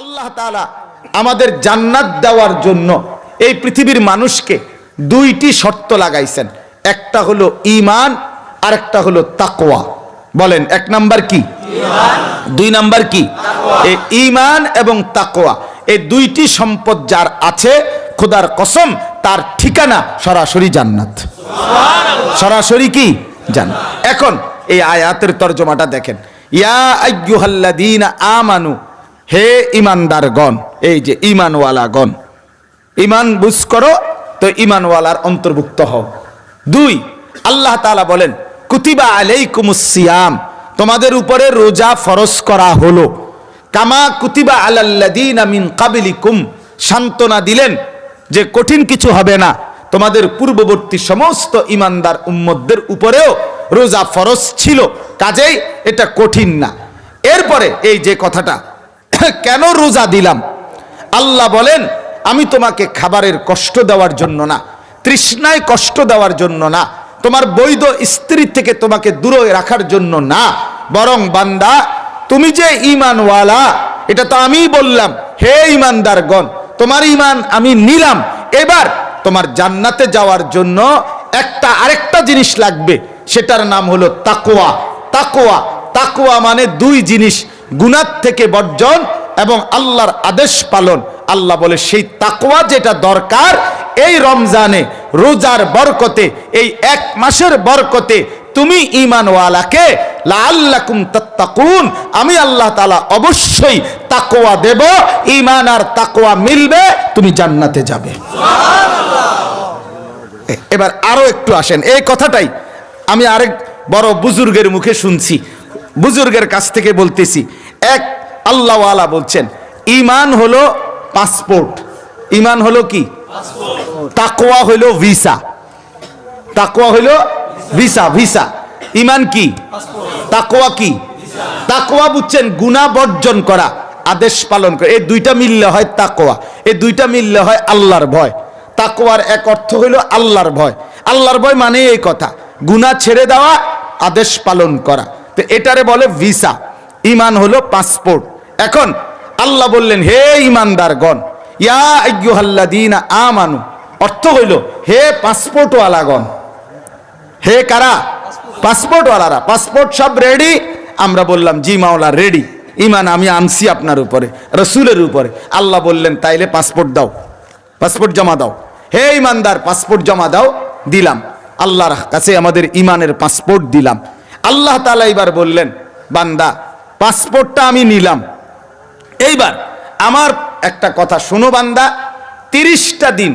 আল্লাহ তাআলা আমাদের জান্নাত দেওয়ার জন্য এই পৃথিবীর মানুষকে দুইটি শর্ত লাগাইছেন। একটা হলো ইমান আর একটা হলো তাকোয়া বলেন, এক নাম্বার কি? দুই নাম্বার কি? এই ঈমান এবং তাকোয়া এই দুইটি সম্পদ যার আছে, খোদার কসম, তার ঠিকানা সরাসরি জান্নাত। সরাসরি কি? জান এখন এই আয়াতের তর্জমাটা দেখেন। ইয়া আইয়ুহাল্লাযীনা আমানু হে ইমানদারগণ, এই যে ইমানওয়ালাগণ, ইমান বুঝ করো, তো ইমানওয়ালার অন্তর্ভুক্ত হও। দুই, আল্লাহ তাআলা বলেন, কুতিবা আলাই সিয়াম, তোমাদের উপরে রোজা ফরজ করা হলো। কামা কুতিবা আলাল্লাযীনা মিন কাবলিকুম, সান্ত্বনা দিলেন যে কঠিন কিছু হবে না। তোমাদের পূর্ববর্তী সমস্ত ইমানদার উম্মতদের উপরেও রোজা ফরজ ছিল, কাজেই এটা কঠিন না। এরপরে এই যে কথাটা কেন রোজা দিলাম? আল্লাহ বলেন, আমি তোমাকে খাবারের কষ্ট দেওয়ার জন্য না, তৃষ্ণায় কষ্ট দেওয়ার জন্য না, তোমার বৈধ স্ত্রী থেকে তোমাকে দূরে রাখার জন্য না, বরং বান্দা, তুমি যে ইমানওয়ালা এটা তো আমি বললাম, হে ইমানদারগণ তোমার ইমান আমি নিলাম, এবার তোমার জান্নাতে যাওয়ার জন্য একটা আরেকটা জিনিস লাগবে, সেটার নাম হলো তাকোয়া তাকোয়া তাকোয়া মানে দুই জিনিস গুনার থেকে বর্জন এবং আল্লাহর আদেশ পালন। আল্লাহ বলে, সেই তাকোয়া যেটা দরকার, এই রমজানে রোজার বরকতে, এই এক মাসের বরকতে তুমি ইমানওয়ালাকে লাআল্লাকুম তাত্তাকুন, আমি আল্লাহ তাআলা অবশ্যই তাকওয়া দেব ইমান আর তাকওয়া মিলবে, তুমি জান্নাতে যাবে। এবার আরও একটু আসেন। এই কথাটাই আমি আরেক বড় বুজুর্গের মুখে শুনছি। বুজুর্গের কাছ থেকে বলতেছি, এক, আল্লাহওয়ালা বলছেন, ইমান হলো পাসপোর্ট ইমান হলো কি? তাকোয়া হলো ভিসা তাকোয়া হলো ভিসা ভিসা ইমান কি? তাকোয়া কি? তাকোয়া বুঝছেন, গুনাহ বর্জন করা, আদেশ পালন করে। এই দুইটা মিললে হয় তাকোয়া এই দুইটা মিললে হয় আল্লাহর ভয়। তাকোয়ার এক অর্থ হইল আল্লাহর ভয়। আল্লাহর ভয় মানে এই কথা, গুনাহ ছেড়ে দেওয়া, আদেশ পালন করা। তো এটারে বলে ভিসা। ইমান হলো পাসপোর্ট। এখন আল্লাহ বললেন, হে ইমানদারগণ, ইয়া আমানু। অর্থ হইল, হে পাসপোর্টওয়ালাগণ। হে কারা? পাসপোর্টওয়ালারা। পাসপোর্ট সব রেডি? আমরা বললাম, জি মাওলা, রেডি। ইমান আমি আনছি আপনার উপরে, রসুলের উপরে। আল্লাহ বললেন, তাইলে পাসপোর্ট দাও, পাসপোর্ট জমা দাও। হে ইমানদার, পাসপোর্ট জমা দাও। দিলাম। আল্লাহর কাছে আমাদের ইমানের পাসপোর্ট দিলাম। আল্লাহ তালা এবার বললেন, বান্দা, পাসপোর্টটা আমি নিলাম। এইবার আমার একটা কথা শোনো বান্দা, তিরিশটা দিন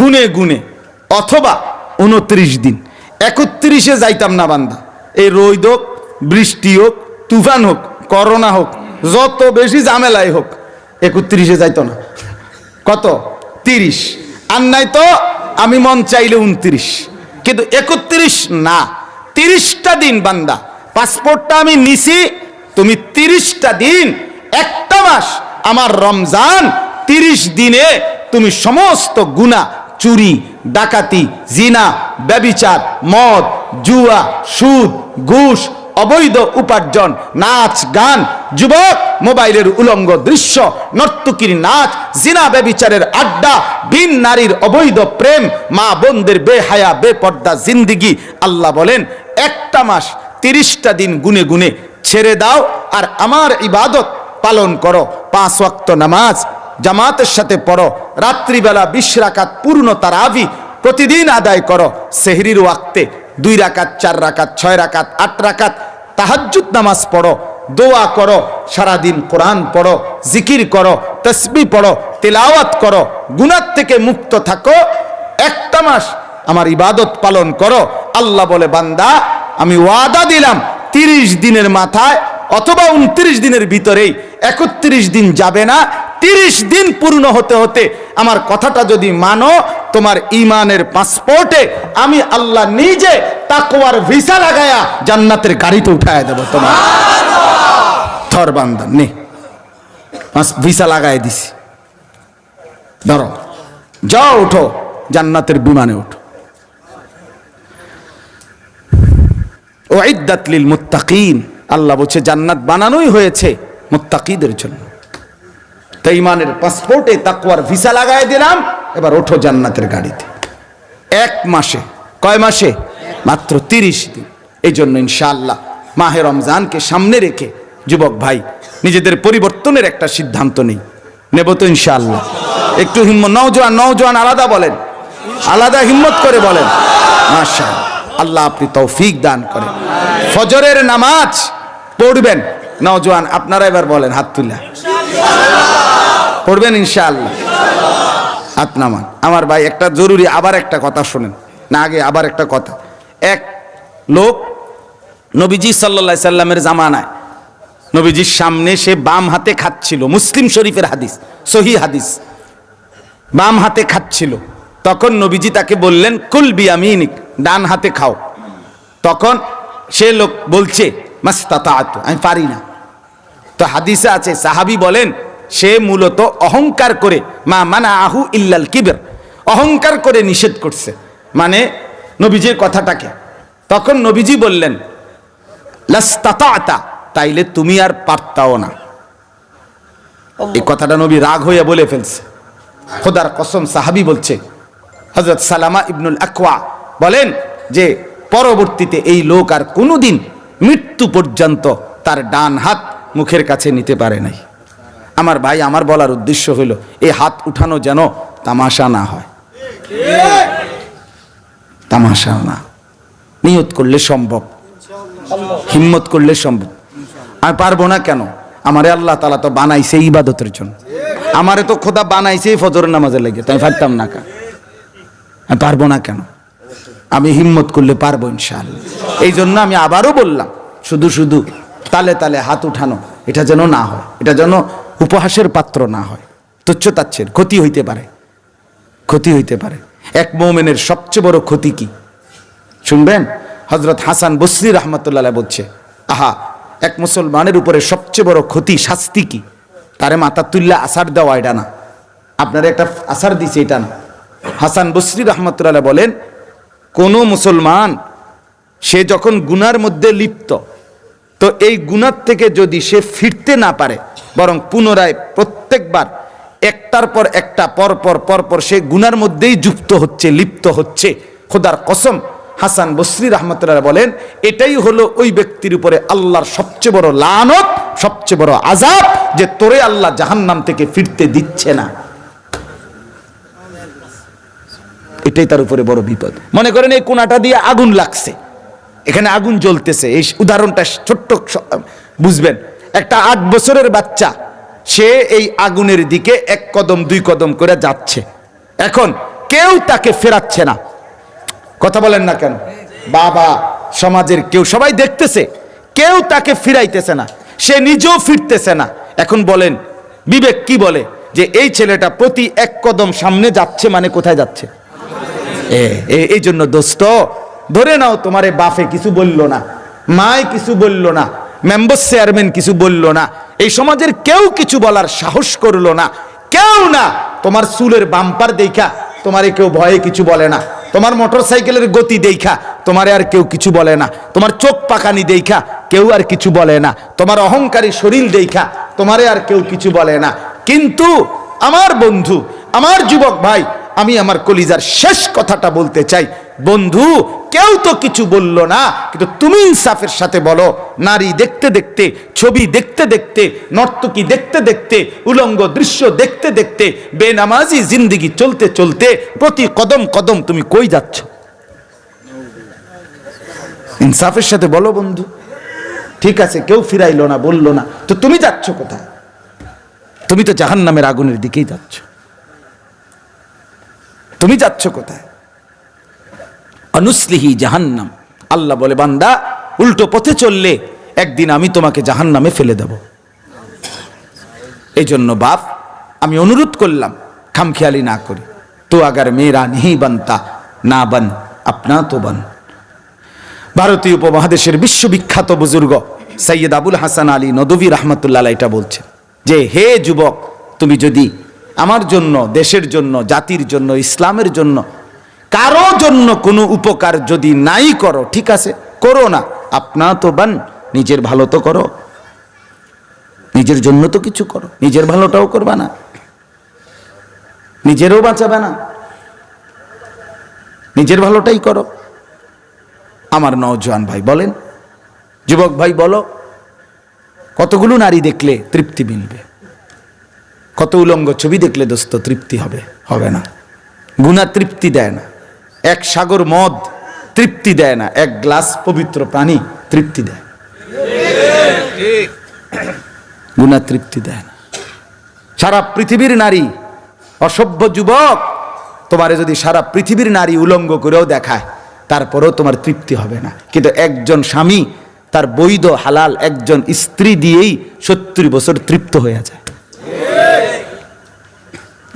গুনে গুনে অথবা উনত্রিশ দিন, একত্রিশে যাইতাম না বান্দা। এই রৈদ হোক, বৃষ্টি হোক, তুফান হোক, করোনা হোক, যত বেশি ঝামেলাই হোক, একত্রিশে যাইতো না। কত? তিরিশ। আর নাই তো আমি মন চাইলে উনত্রিশ। কিন্তু একত্রিশ না। তিরিশটা দিন বান্দা। পাসপোর্টটা আমি নিছি, তুমি তিরিশটা দিন, একটা মাস আমার রমজান, তিরিশ দিনে তুমি সমস্ত গুণা চুরি, ডাকাতি, জিনা, ব্যবিচার, মদ, জুয়া, সুদ, ঘুষ অবৈধ উপার্জন, নাচ, গান, যুবক, মোবাইলের উলঙ্গ দৃশ্য, নর্তকীর নাচ, জিনা ব্যবিচারের আড্ডা বিন নারীর অবৈধ প্রেম, মা বোনদের বেহায়া, বেপর্দা জিন্দিগি। আল্লাহ বলেন, একটা মাস তিরিশটা দিন গুনে গুনে ছেড়ে দাও আর আমার ইবাদত পালন করো। পাঁচ ওয়াক্ত নামাজ, জামাতের সাথে পড়ো। রাত্রিবেলা বিশ রাকাত পূর্ণ তারাবি প্রতিদিন আদায় করো। সেহরির ওয়াক্তে দুই রাকাত, চার রাকাত, ছয় রাকাত, আট রাকাত তাহাজ্জুদ নামাজ পড়ো, দোয়া করো, সারাদিন কোরআন পড়ো, জিকির করো, তসবি পড়ো, তেলাওয়াত করো গুনার থেকে মুক্ত থাকো, একটা মাস আমার ইবাদত পালন করো। আল্লাহ বলে, বান্দা, আমি ওয়াদা দিলাম তিরিশ দিনের মাথায় অথবা উনত্রিশ দিনের ভিতরেই, একত্রিশ দিন যাবে না তিরিশ দিন পূর্ণ হতে হতে আমার কথাটা যদি মানো, তোমার ইমানের পাসপোর্টে আমি আল্লাহ নিজে তাকওয়ার ভিসা লাগায়া জান্নাতের গাড়িতে উঠায় দেব তোমার। থর বান্দা, নে। ভিসা লাগাই দিছি। ধরো, যাও উঠো, জান্নাতের বিমানে উঠো। ওয়াইদাত লিল মুত্তাকিন। আল্লাহ বলছে, জান্নাত বানানোই হয়েছে মুত্তাকিদের জন্য। তো ইমানের পাসপোর্টে তাকুয়ার ভিসা লাগাই দিলাম, এবার ওঠো জান্নাতের গাড়িতে। এক মাসে, কয় মাসে? মাত্র তিরিশ দিন। এই জন্য ইনশাআল্লাহ মাহে রমজানকে সামনে রেখে যুবক ভাই, নিজেদের পরিবর্তনের একটা সিদ্ধান্ত নেই। নেব তো ইনশাআল্লাহ। একটু হিম্মত নওজোয়ান নওজোয়ান আলাদা বলেন। আলাদা হিম্মত করে বলেন। মাশা আল্লাহ আপনি তৌফিক দান করেন। ফজরের নামাজ পড়বেন। নওজোয়ান, আপনারা এবার বলেন হাত তুলা। পড়বেন ইনশাআল্লাহ। হাত নামান। আমার ভাই, একটা জরুরি আবার একটা কথা শোনেন। না, আগে আবার একটা কথা। এক লোক নবীজি সাল্লা সাল্লামের জামানায়, নবীজির সামনে সে বাম হাতে খাচ্ছিল। মুসলিম শরীফের হাদিস সহি হাদিস। বাম হাতে খাচ্ছিল। তখন নবীজি তাকে বললেন, কুল বিয়ামিনিক, ডান হাতে খাও। তখন সে লোক বলছে মাস্তাতা আমি পারি না। তো হাদিসে আছে, সাহাবি বলেন সে মূলত অহংকার করে, মা মানা আহু ইল্লাল কিবের। অহংকার করে নিষেধ করছে। মানে নবীজির কথাটাকে। তখন নবীজি বললেন লাস্তাতা তাইলে তুমি আর পারতাও না। এই কথাটা নবী রাগ হয়ে বলে ফেলছে। খোদার কসম সাহাবি বলছে হজরত সালামা ইবনুল আকওয়া বলেন যে, পরবর্তীতে এই লোক আর কোনোদিন মৃত্যু পর্যন্ত তার ডান হাত মুখের কাছে নিতে পারে নাই। আমার ভাই আমার বলার উদ্দেশ্য হলো এই হাত উঠানো যেন তামাশা না হয়। তামাশা না। নিয়ত করলে সম্ভব। হিম্মত করলে সম্ভব। আমি পারব না কেন? আমারে আল্লাহ তালা তো বানাইছে ইবাদতের জন্য। আমারে তো খোদা বানাইছে ফজর নামাজে লেগে। তাই পারতাম না কেন? আমি পারব না কেন? আমি হিম্মত করলে পারব ইনশাআল্লাহ। এই জন্য আমি আবারও বললাম, শুধু শুধু তালে তালে হাত উঠানো, এটা যেন না হয়। এটা যেন উপহাসের পাত্র না হয়। তুচ্ছ তাচ্ছের, ক্ষতি হইতে পারে। ক্ষতি হইতে পারে। এক মৌমেনের সবচেয়ে বড় ক্ষতি কি? শুনবেন? হজরত হাসান বসরি রহমতুল্লাহ বলছে, আহা, এক মুসলমানের উপরে সবচেয়ে বড় ক্ষতি, শাস্তি কি? তারে মাথা তুল্লা আসার দেওয়া এটা না। আপনারা একটা আসার দিছে এটা না। হাসান বসরি রহমতুল্লাহ বলেন, কোনো মুসলমান, সে যখন গুনার মধ্যে লিপ্ত, তো এই গুনার থেকে যদি সে ফিরতে না পারে বরং পুনরায় প্রত্যেকবার একটার পর একটা, পর পর পর পর সে গুনার মধ্যেই যুক্ত হচ্ছে, লিপ্ত হচ্ছে। খোদার কসম, হাসান বসরি রহমতুল্লাহ বলেন, এটাই হলো ওই ব্যক্তির উপরে আল্লাহর সবচেয়ে বড় লানত, সবচেয়ে বড় আজাব যে তোরে আল্লাহ জাহান্নাম থেকে ফিরতে দিচ্ছে না। এটাই তার উপরে বড় বিপদ। মনে করেন এই কোনাটা দিয়ে আগুন লাগছে। এখানে আগুন জ্বলতেছে। এই উদাহরণটা ছোট্ট বুঝবেন। একটা আট বছরের বাচ্চা, সে এই আগুনের দিকে এক কদম, দুই কদম করে যাচ্ছে। এখন কেউ তাকে ফেরাচ্ছে না। কথা বলেন না কেন? বাবা, সমাজের কেউ, সবাই দেখতেছে, কেউ তাকে ফিরাইতেছে না, সে নিজেও ফিরতেছে না। এখন বলেন, বিবেক কি বলে? যে এই ছেলেটা প্রতি এক কদম সামনে যাচ্ছে মানে কোথায় যাচ্ছে? এই জন্য দোস্ত, ধরে নাও তোমারে বাফে কিছু বলল না, মায় কিছু বলল না মেম্বার চেয়ারম্যান কিছু বলল না। এই সমাজের কেউ কিছু বলার সাহস করল না। কেউ না। তোমার চুলের বাম্পার দেখা, তোমারে কেউ ভয়ে কিছু বলে না। তোমার মোটর সাইকেলের গতি দেখা, তোমারে আর কেউ কিছু বলে না। তোমার চোখ পাকানি দেখা, কেউ আর কিছু বলে না। তোমার অহংকারী শরীর দেখা, তোমারে আর কেউ কিছু বলে না। কিন্তু আমার বন্ধু, আমার যুবক ভাই আমি আমার কলিজার শেষ কথাটা বলতে চাই। বন্ধু, কেউ তো কিছু বলল না, কিন্তু তুমি ইনসাফের সাথে বলো। নারী দেখতে দেখতে, ছবি দেখতে দেখতে, নর্তকী দেখতে দেখতে, উলঙ্গ দৃশ্য দেখতে দেখতে, বেনামাজি জিন্দিগি চলতে চলতে, প্রতি কদম কদম তুমি কই যাচ্ছ? ইনসাফের সাথে বলো বন্ধু। ঠিক আছে, কেউ ফিরাইলো না, বলল না। তো তুমি যাচ্ছ কোথায়? তুমি তো জাহান্নামের আগুনের দিকেই যাচ্ছ। তুমি যাচ্ছ কোথায়? অনুসলিহি জাহান্নাম। আল্লাহ বলে, বান্দা, উল্টো পথে চললে একদিন আমি তোমাকে জাহান্নামে ফেলে দেব। এই জন্য বাপ, আমি অনুরোধ করলাম, খামখেয়ালি না করি। তো আগার মেয়েরা নেই বানতা, না বান, আপনা তো বান। ভারতীয় উপমহাদেশের বিশ্ববিখ্যাত বুজুর্গ সৈয়দ আবুল হাসান আলী নদভী রহমতুল্লাহ এটা বলছে যে, হে যুবক, তুমি যদি আমার জন্য, দেশের জন্য, জাতির জন্য, ইসলামের জন্য, কারও জন্য কোনো উপকার যদি নাই করো, ঠিক আছে, করো না। আপনা তো বান, নিজের ভালো তো করো। নিজের জন্য তো কিছু করো, নিজের ভালোটাও করবা না। নিজেরও বাঁচাবে না। নিজের ভালোটাই করো। আমার নওজোয়ান ভাই বলেন, যুবক ভাই বলো, কতগুলো নারী দেখলে তৃপ্তি মিলবে? কত উলঙ্গ ছবি দেখলে দোস্ত তৃপ্তি হবে হবে না। গুণা তৃপ্তি দেয় না। এক সাগর মদ তৃপ্তি দেয় না। এক গ্লাস পবিত্র পানি তৃপ্তি দেয়। গুণা তৃপ্তি দেয় না। সারা পৃথিবীর নারী, অসভ্য যুবক, তোমারে যদি সারা পৃথিবীর নারী উলঙ্গ করেও দেখায়, তারপরেও তোমার তৃপ্তি হবে না। কিন্তু একজন স্বামী, তার বৈধ হালাল একজন স্ত্রী দিয়েই সত্তর বছর তৃপ্ত হয়ে যায়।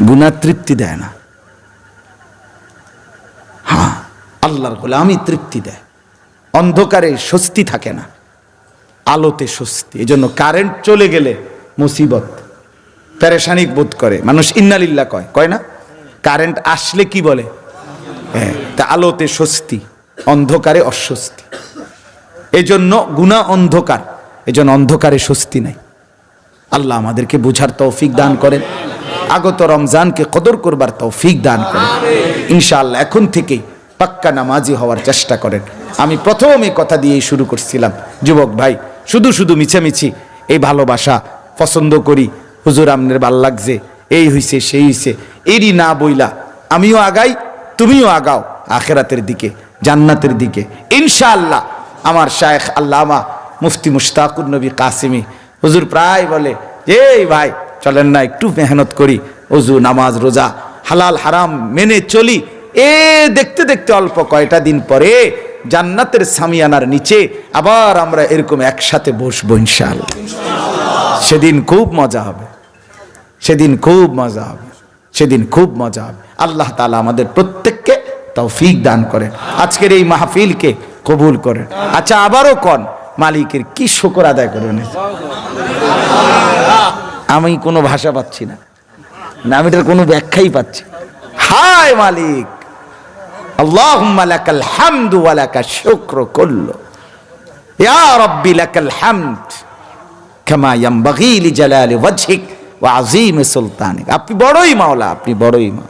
গুণা তৃপ্তি দেয় না। হ্যাঁ আল্লাহর গোলামি তৃপ্তি দেয়। অন্ধকারে স্বস্তি থাকে না। আলোতে স্বস্তি। এই জন্য কারেন্ট চলে গেলে মুসিবত। প্যারেশানিক বোধ করে। মানুষ ইন্নালিল্লা কয়। কয় না? কারেন্ট আসলে কি বলে? হ্যাঁ তা আলোতে স্বস্তি, অন্ধকারে অস্বস্তি। এই জন্য গুণা অন্ধকার। এই জন্য অন্ধকারে স্বস্তি নাই। আল্লাহ আমাদেরকে বুঝার তৌফিক দান করেন। আগত রমজানকে কদর করবার তৌফিক দান করেন। ইনশাআল্লাহ এখন থেকেই পাক্কা নামাজি হওয়ার চেষ্টা করেন। আমি প্রথম এই কথা দিয়েই শুরু করছিলাম। যুবক ভাই শুধু শুধু মিছামিছি এই ভালোবাসা পছন্দ করি। হুজুর আমনের ভালো লাগছে এই হইছে সেই হইছে। এরই না বইলা আমিও আগাই তুমিও আগাও আখেরাতের দিকে জান্নাতের দিকে। ইনশাআল্লাহ আমার শায়েখ আল্লামা মুফতি মুশতাকুর নবী কাসিমি হুজুর প্রায় বলে এই ভাই চলেন না একটু মেহনত করি। অজু, নামাজ, রোজা, হালাল, হারাম মেনে চলি। এ দেখতে দেখতে অল্প কয়টা দিন পরে জান্নাতের সামিয়ানার নিচে আবার আমরা এরকম একসাথে বসবো ইনশাল সেদিন খুব মজা হবে। সেদিন খুব মজা হবে। সেদিন খুব মজা হবে। আল্লাহ তালা আমাদের প্রত্যেককে তৌফিক দান করেন। আজকের এই মাহফিলকে কবুল করেন। আচ্ছা আবারও কন, মালিকের কি শুকর আদায় করে করবেন আমি কোনো ভাষা পাচ্ছি না। না, আমি এটার কোনো ব্যাখ্যাই পাচ্ছি। হায় মালিক! আল্লাহুম্মা লাকাল হামদু ওয়া লাকা শুকরু কুল্লু। ইয়া রাব্বি লাকাল হামদ। কামা ইয়ানবাগি লিজালালি ওয়াজহিক ওয়া আপনি বড়ই মাওলা, আপনি বড়ই মা।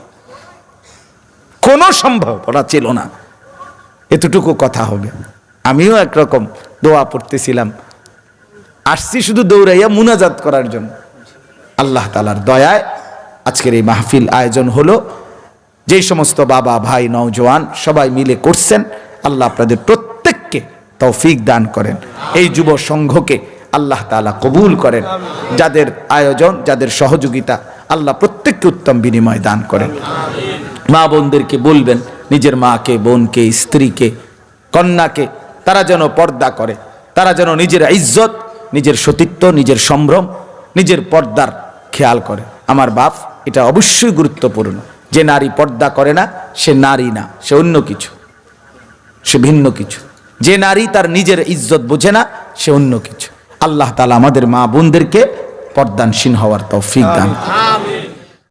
কোনো সম্ভাবনা ছিল না। এতটুকু কথা হবে। আমিও একরকম দোয়া পড়তেছিলাম। আসছি শুধু দৌড়াইয়া মুনাজাত করার জন্য। আল্লাহ তালার দয়ায় আজকের এই মাহফিল আয়োজন হলো। যেই সমস্ত বাবা, ভাই, নওজোয়ান সবাই মিলে করছেন, আল্লাহ আপনাদের প্রত্যেককে তৌফিক দান করেন। এই যুব সংঘকে আল্লাহ তালা কবুল করেন। যাদের আয়োজন, যাদের সহযোগিতা আল্লাহ প্রত্যেককে উত্তম বিনিময় দান করেন। মা বোনদেরকে বলবেন, নিজের মাকে, বোনকে, স্ত্রীকে, কন্যাকে, তারা যেন পর্দা করে। তারা যেন নিজের ইজ্জত, নিজের সতীত্ব, নিজের সম্ভ্রম, নিজের পর্দার খেয়াল করে। আমার বাপ এটা অবশ্যই গুরুত্বপূর্ণ। যে নারী পর্দা করে না, সে নারী না, সে অন্য কিছু। সে ভিন্ন কিছু। যে নারী তার নিজের ইজ্জত বোঝে না, সে অন্য কিছু। আল্লাহ তালা আমাদের মা বোনদেরকে পর্দানসীন হওয়ার তৌফিক দান।